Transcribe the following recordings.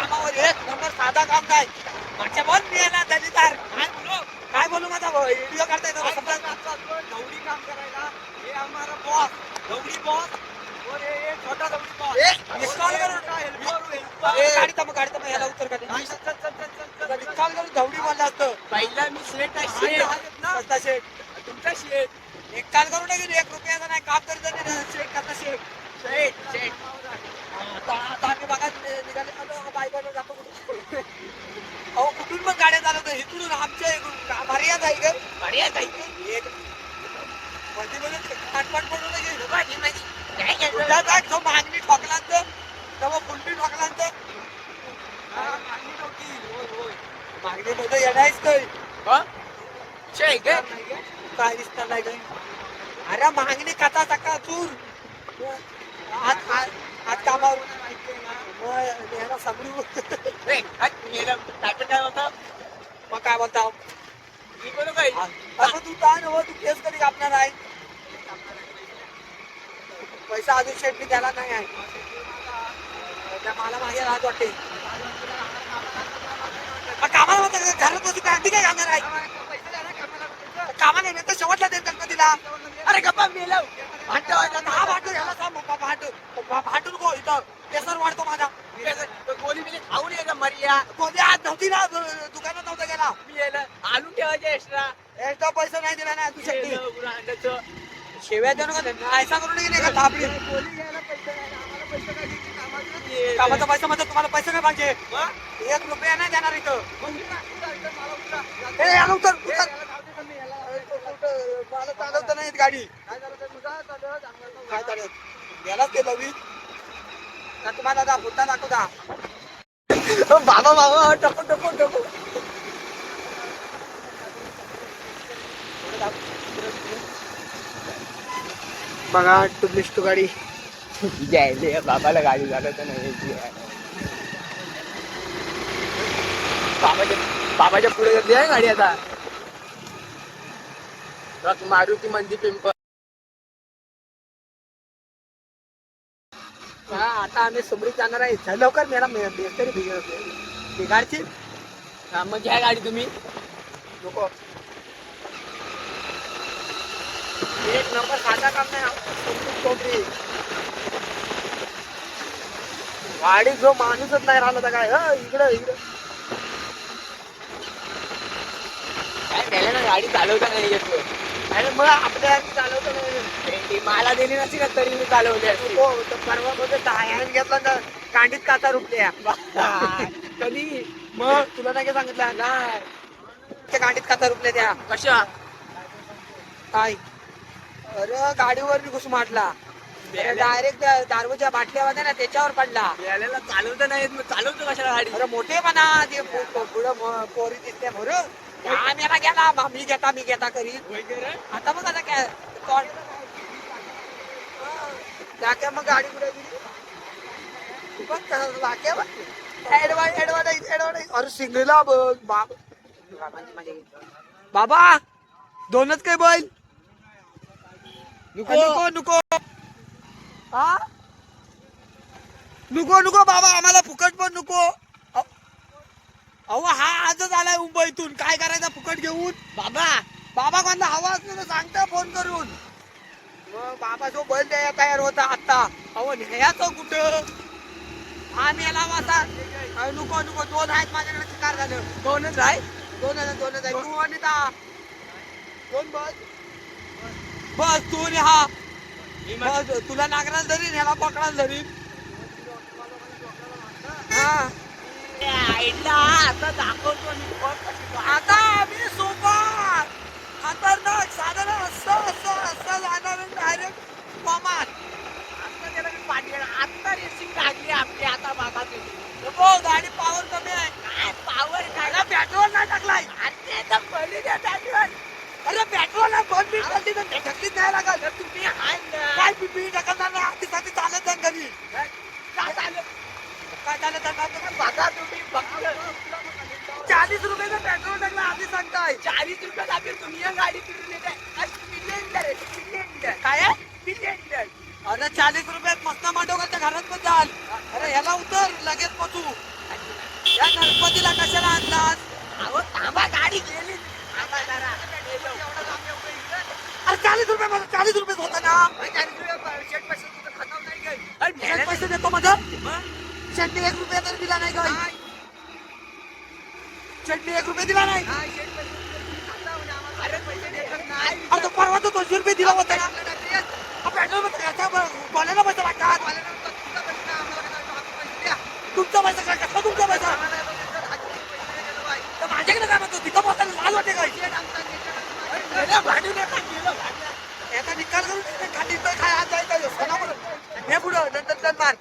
कामावर एक नंबर साधा काम काय? मागच्या बॉल मी येणार त्याची तार काय बोलू काय बोलू? माझा व्हिडिओ काढता येतो? दौडी काम करायला. हे आम्हाला बॉस दौडी बॉस याला धवडी असतं. पहिला मी आहे. शेट शेठ तुमचा शेट. एक काल करू नये एक रुपयाचा नाही काम करत नाही शेठ करता शेठ शेट शेट आता आता आम्ही बघा नि- निघाले आलो, बायकोला जातो कुठं. अहो कुठून पण गाड्या चालवतो इकडून आमच्या का बढिया जायचं एक मध्ये मध्ये पाटपाट पडू नये माझी माझी काय मागणी तेव्हा फुलटी मागणी. होय, होय. येणारच दिसणार नाही काय अरे मागणी कथा सका चूर आज आज कामावर मग काय होतं? मग काय बोलता? असं तू काय नव? तू केस कधी कापणार आहे? पैसा अजून शेटली त्याला नाही आहे. त्या मला मागे राहत वाटते. मग कामाला म्हणतात का? घरात बसून काय? अगदी काय कामणार आहे? कामा नाही तर शेवटला देत गणपतीला अरे गप्पा मेलं. भांडं. हा भाटू ह्याला सांग भाटू भाटू नको इथं. केसर वाढतो माझा. गोली बिली खाऊन ये मरिया. कोणी आज नव्हती ना दुकानात गेला मी यायला आणून ठेवायचे एक्स्ट्रा एकदा पैसा नाही दिला ना तू शेट्टी. शेव्या देऊ नका ऐसा करून गेले का थापडी कामाचा पैसा म्हणजे तुम्हाला पैसे नाही पाहिजे. एक रुपया नाही देणार इथं. याला उतर, उतर. मला चालवता नाही गाडी. काय चालत गेलाच ते. का तुम्हाला दा पुढचा दाखवता. बाबा बाबा टपो टपो टपो बघा टुबलिस्ट टू गाडी. जायले बाबाला गाडी चालवता नाही यायची आहे. बाबाच्या बाबाच्या पुढे घेतली आहे गाडी आता. मारुती मंदी पिंपळ. हा आता आम्ही सुमरीत जाणार आहे. लवकर मेरा तरी बिघाडची हा, मग घ्या गाडी तुम्ही. नको. एक नंबर साधा काम नाही गाडी जो माणूसच नाही राहिला तर काय? ह इकडं इकडं. काय त्याला ना गाडी चालवता नाही येत. आणि मग आपल्या चालवतो नाही मला दिली नसती का तरी मी चालवली असती. हो तर परवा मध्ये टायर घेतला ना कांडीत काचा रुपल्या. कधी? मग तुला नाही का सांगितलं? नाही. त्या कांडीत काचा रुपल्या त्या. कशा? काय? अरे गाडीवर घुस माटला डायरेक्ट दारूच्या बाटल्या होत्या ना त्याच्यावर पडला. चालवता नाही येत मग चालवतो कशाला गाडी? अरे मोठे म्हणा ते पु- पु- पुढं म- पोरी दिसते मोर आम्ही याला गेला. मा- मी घेता मी घेता करीत वगैरे आता मग आता काय जाक्या मग गाडी पुढे गेली? बघ कसं जाक्या बघ ऍडवाइस ऍडवाइस ऍडवाइस अरे सिंगला बघ बाप. बाबा दोनच काय बैल? नको नको हा नको नको बाबा आम्हाला फुकट पण नको. अहो हा आजच आलाय मुंबईतून. काय करायचं फुकट घेऊन? बाबा बाबा कोणता हवा असतो सांगता फोन करून. मग बाबा जो बैल द्यायला तयार होता आता अहो न्यायाचं कुठं? आम्ही याला वाचा. नको नको दोन आहेत माझ्याकडे शिकार झालं. दोनच आहे. दोन आहेत दोनच आहेत तू आणि दोन बस? बस तू आणि हा. बस तुला नागराला धरीन ह्याला पकडायला धरीन. हा. आता दाखवतो मी. आता आम्ही सोबत. खतरनाक साधारण असं असं असं जाणार डायरेक्ट कमाल आता त्याला मी पाठीला आता रेसिंग लागली आपली आता बाबा तुम्ही नको गाडी पॉवर कमी आहे काय पावर काय त्याला पेट्रोल नाही टाकलाय ते तर पडली त्या टाकीवर अरे पेट्रोल नाही दोन मिनिट टाकली तर नाही लागल तुम्ही हाय ना. काय पिपी ढकलणार नाही आधीसाठी चालत जाईन घरी? काय झालं? काय चालत जाणार बघा तुम्ही बघा. चाळीस रुपयाचं पेट्रोल टाकलं आधी सांगताय. चाळीस रुपयात आपली तुम्ही. गाडी फिरून येते. सिलेंडर सिलेंडर काय सिलेंडर अरे चाळीस रुपयात मस्त मांडवच्या घरात पण जाल. अरे ह्याला उतर लगेच पोचू. या गणपतीला कशाला आणलास? अहो थांबा गाडी गेली. थांबा जरा. चाळीस रुपये मला चाळीस रुपये होता ना शेट पैसे देतो माझं शेटने एक रुपया तरी दिला नाही काय? शेटने एक रुपये दिला नाही म्हणजे अरे तो परवा तो दोनशे रुपये दिला होता ना. पेट्रोल पैसे लागतात. तुमचा पैसा काय कसला तुमचा पैसा माझ्याकडे काय म्हणतो तिथं लाज वाटते काय भांडू नका निकाल करून दे, खाली तर काय आज जायचं सोनावर हे पुढं चल मार.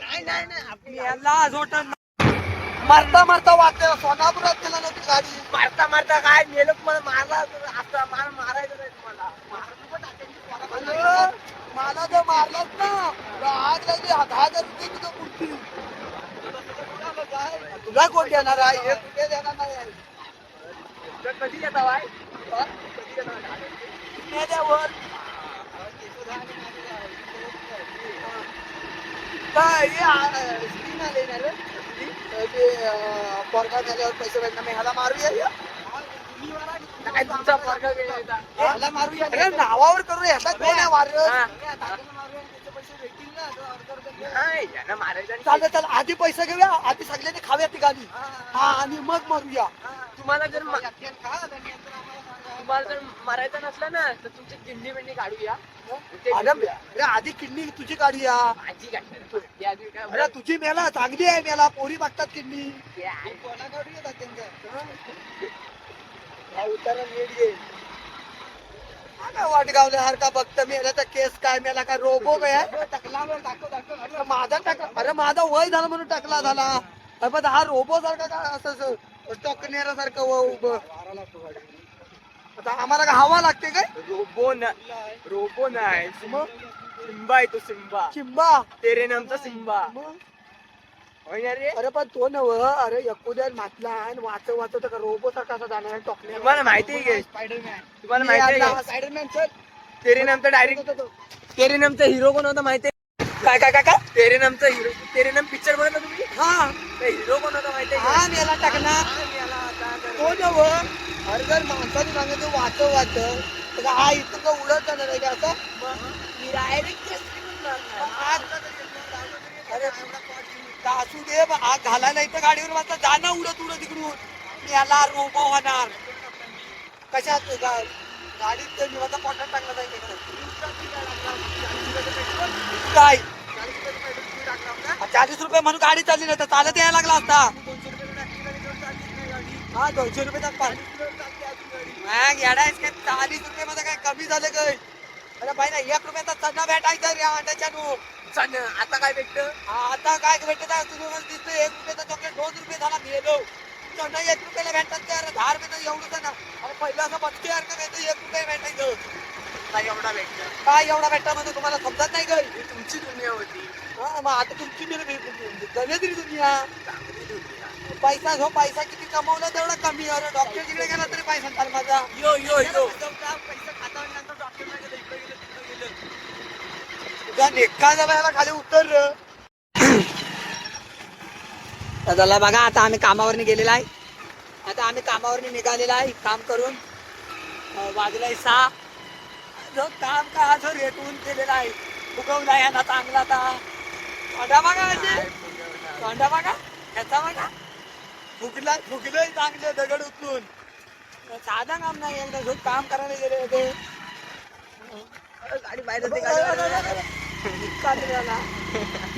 नाही नाही नाही आपली याला झोटन मारता मारता वाटत सोनापुरात गेला नव्हती गाडी. मारता मारता काय? नेलं मला मारला आता मला मारायचं नाही तुम्हाला. मला जर मारलाच ना. आज लागली दहा हजार रुपये तुझं कुर्ती तुला कोण देणार आहे? एक रुपये देणार नाही. कधी येता बाय हा? कधी येता नाही द्यावर. काय स्क्रीन आले ना रे? ते, पोरगा झाल्यावर पैसे भेटणार ह्याला मारूया? काय तुमचा पोरगा ह्याला मारूया. अरे नावावर करू ह्याचा कोण आहे वारस. चालेल चालेल. आधी पैसे घेऊया आधी सगळ्यांनी खाव्या ती गाडी. हा. आणि मग मारूया. तुम्हाला जर तुम्हाला जर मारायचं नसलं ना तर तुमची किंडी बिंडी काढूया. अरे अरे आधी किडनी तुझी गाडी या माझी काढणार. ती आधी काय अरे तुझी मेला चांगली आहे मेला. पोरी बघतात किडनी. ते आहे. वाटगावल्यासारखा बघत? मेला केस काय? मेला काय रोबो काय अरे माझा टाकला अरे माझा वय झाला म्हणून टाकला झाला. अरे पण हा रोबो सारखा काय असं टोकनेरा सारखं उभं? आता आम्हाला हवा लागते काय? रोबो ना रोबो नाही मग? सिम्बा आहे तो सिम्बा चिंबा तेरे नामचा सिम्बा मग? होय ना रे? अरे पण तो नव अरे यकुद्या मातला आणि वाचव वाचव तर रोबो सारखा असा जाणार टोकने तुम्हाला माहिती आहे का? स्पायडरमॅन. तुम्हाला माहिती आहे का? स्पायडरमॅन चल. तेरे नामचा डायरेक्ट तेरे नामचा हिरो कोण होता माहिती आहे? काय काय काय काय? तेरे नामचा हिरो तेरे नाम पिक्चर बघितलं तुम्ही? हा. हिरो कोण होता माहिती का? हा मेला हा, तर- तो नव अरे जर माणसाने सांगितलं वाचव वाचव तर हा इथं का उडत जाणार आहे का असं? मी जाणार. अरे का असू दे बा, आग घालायला इथं गाडीवर वाचता जाणं उडत उडत इकडून. याला रोबो होणार. कशात गा- गाडीत टाकला जाईल. काय? चाळीस रुपये म्हणून गाडी चालली नाही तर चालत यायला लागला असता. हा दोनशे रुपये मग येडा आहेस काय? चाळीस रुपये मध्ये काय कमी झाले काय? अरे भाई ना एक रुपयाचा चन्ना भेटायचा रे अंड्याच्या नो चल, आता काय भेटतं आता काय भेटत आहे? तुम्ही मला दिसतोय एक रुपयाचा चॉकलेट दोन रुपये झाला गेलो चन्ना एक रुपयाला भेटतात ते अरे दहा रुपये एवढं ना. अरे पहिलं असं बघते यार का भेटतं एक रुपये भेटायचं. काय एवढा भेटतं? काय एवढा भेटता म्हणजे तुम्हाला समजत नाही काय? ही तुमची दुनिया होती. हा मग आता तुमची मी गणेत्री दुनिया चांगली दुनिया. पैसा जो पैसा किती कमवला तेवढा कमी अरे डॉक्टर तिकडे गेला तरी पैसा चाल माझा. यो यो यो. पैसे खाता डॉक्टर तुझा नेक्का खाली उतर. चला बघा आता आम्ही कामावरनी गेलेला आहे. आता आम्ही कामावरनी निघालेला आहे काम करून. वाजलाय सहा. जो काम का हा जो रेटून केलेला आहे फुगवला याला चांगला आता. तोंडा बघा असे. तोंडा बघा ह्याचा बघा फुगला फुगलंय चांगले दगड उचलून. साधा काम नाही एकदा झोप काम करायला गेले होते. गाडी बाहेर जाते गाडी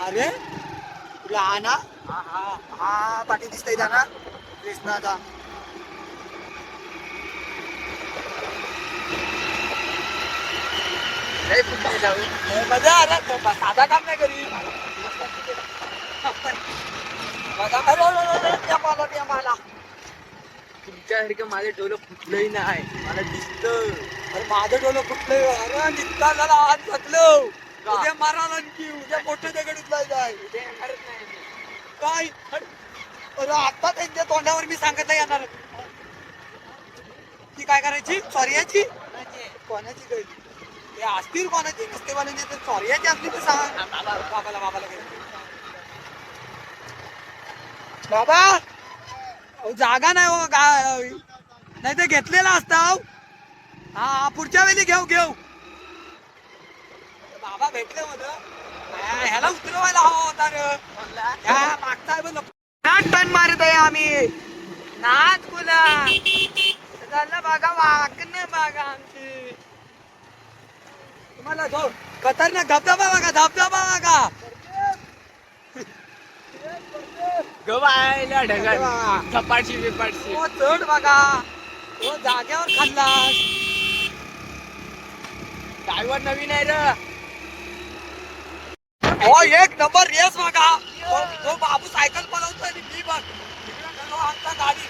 अरे कुठला हा ना? हा हा हा पाठी दिसतंय ना कृष्णाचा. लय जाऊ मजा आला साधा काम नाही करी बघा, अरे, त्या मला, त्या मला. तुमच्यासारखं माझं डोलं फुटलंही नाही. मला दिसतं. अरे माझं डोलं कुठलं अरे निघता झाला आज का? उद्या मारायला आणखी उद्या मोठे दगड उचलायचं आहे. काय? अरे आता त्यांच्या तोंडावर मी सांगत नाही येणार. ती काय करायची? सॉरियाची कोणाची? ते असतील कोणाची? नसते वाल्याची तर सॉरियाची असली तर सांग. बाबा. बाबाला बाबाला. बाबा! जागा नाही हो नाही तर घेतलेला असता हा, पुढच्या वेळी घेऊ घेऊ. बाबा भेटले होत. ह्याला उतरवायला हवा होता ह्या बघ नाट टन मारत आहे आम्ही. नाच कुला झालं बघा वाकणं बघा आमची. तुम्हाला जो खतरनाक धबधबा बघा धबधबा बघा. गवायला ढगात वा. झपाटशी बिपाटशी तो चढ बघा. तो जाग्यावर खाल्लास. ड्रायव्हर नवीन आहे र. हो एक नंबर रेस बघा. तो- तो बाबू सायकल पळवतोय आणि मी बघ. तिकडे गेलो आमचा गाडी.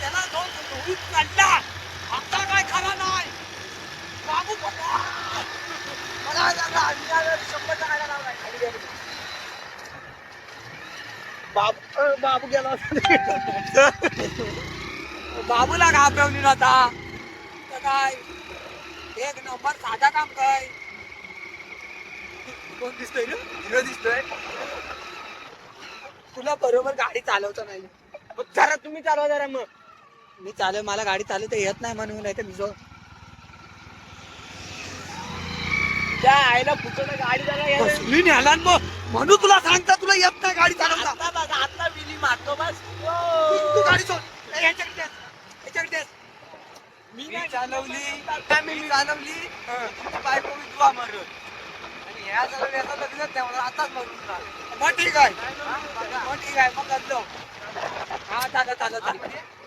त्याला जो धुळीत काढला आमचा काय खरा नाही. बाबू मला शंभर टाकायला लावलाय. खाली गेलो. बाबू बाबू गेला बाबूला घाबरवली नव्हता. काय? एक नंबर साधा काम काय कोण दिसतोय हिरो दिसतोय. तुला बरोबर गाडी चालवता नाही मग जरा तुम्ही चालवा जरा मग. मी चालव मला गाडी चालवता येत नाही म्हणून नाही तर मी जो त्या आईला फुटून गाडी जरा यायला- बसली न्याला न मग. म्हणून तुला सांगता तुला येत नाही गाडी चालवता आता बघा आता बिली मारतो बस तू- तू गाडी सोड ए, ह्याच्याकडे दे. ह्याच्याकडे दे. मी नाही चालवली आता मी चालवली तुमची बायको मी तुला मारल आणि ह्या सगळं याचा लग्नच नाही मला आताच मारून मग ठीक आहे हा. मग बदलो हा चालत चालत चालत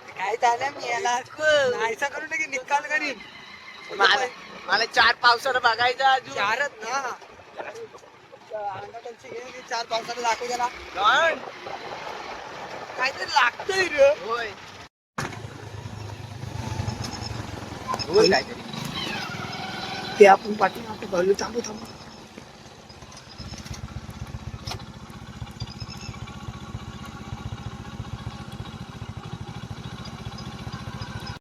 काय झालं? मी याला नाहीसा करून की निकाल करीन? मला मला चार पावसाला बघायचं अजून. चारच ना. आणि चार पावसाला दाखवू त्याला काहीतरी लागतंय रे. होय. होय. काहीतरी ते आपण पाठी आपण घालू थांबू थांबू.